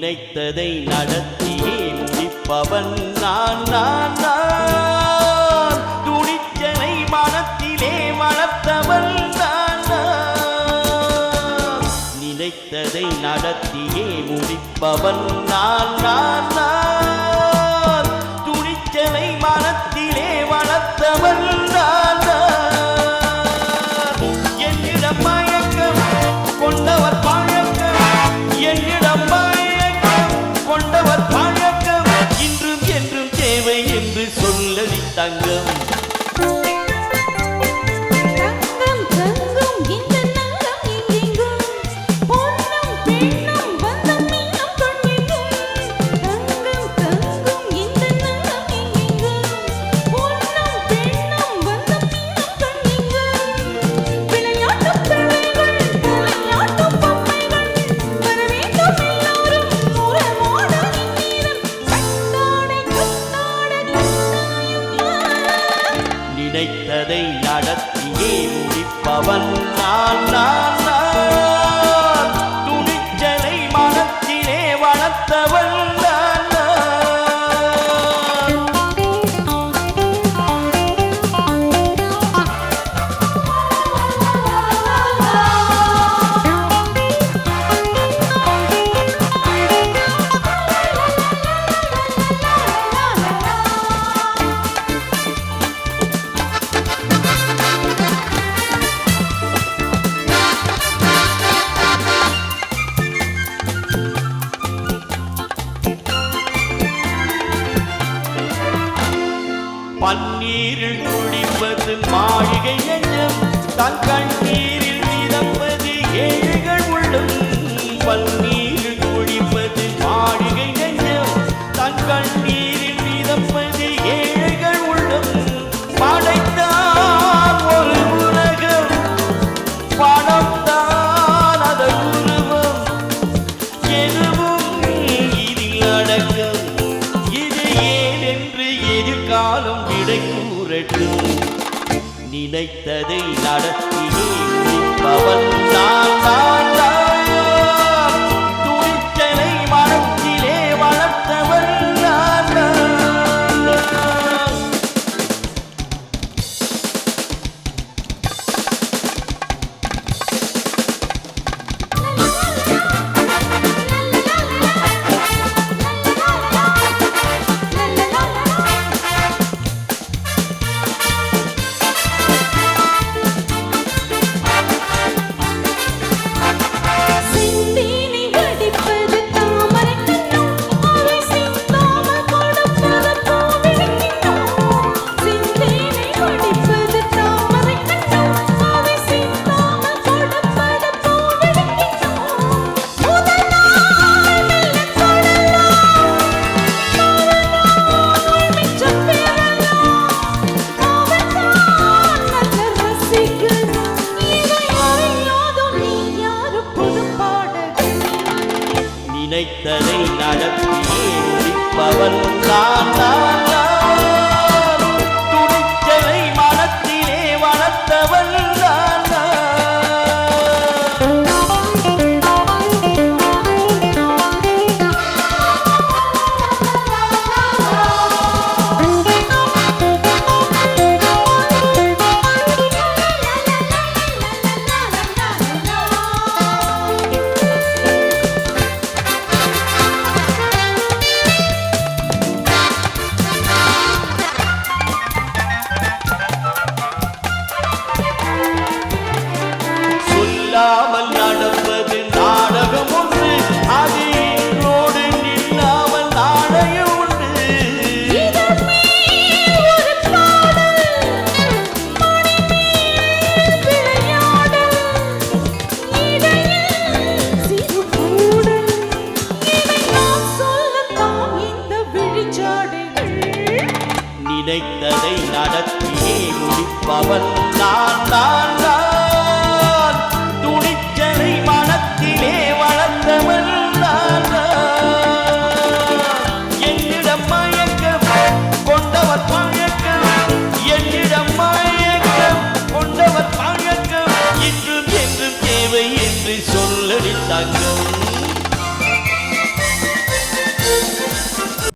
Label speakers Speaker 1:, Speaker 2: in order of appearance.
Speaker 1: நினைத்ததை நடத்தியே முடிப்பவன் நான் நான் நான். துணிச்சலை மனத்திலே வளர்த்தவன் நான். நினைத்ததை நடத்தியே. முடிப்பவன் நான் நான் நான்.
Speaker 2: 三个。
Speaker 1: நினைத்ததை நடத்தியே முடிப்பவன் நான் நான். பன்னீரில் குடிப்பது மாளிகை என்றும் தன் கண்ணீர் காலம் விடை கூறட்டும் நினைத்ததை நடத்தியே முடிப்பவன் நான்
Speaker 2: தான்.
Speaker 1: நினைத்ததை நடத்தியே முடிப்பவன் தான் நில்லாமல் நடப்பது நாடகம் ஒன்று. அது ஈரோடு நில்லாமல்
Speaker 2: நாடகம் ஒன்று.
Speaker 1: நினைத்ததை நடத்தியே முடிப்பவன் நான் நான்.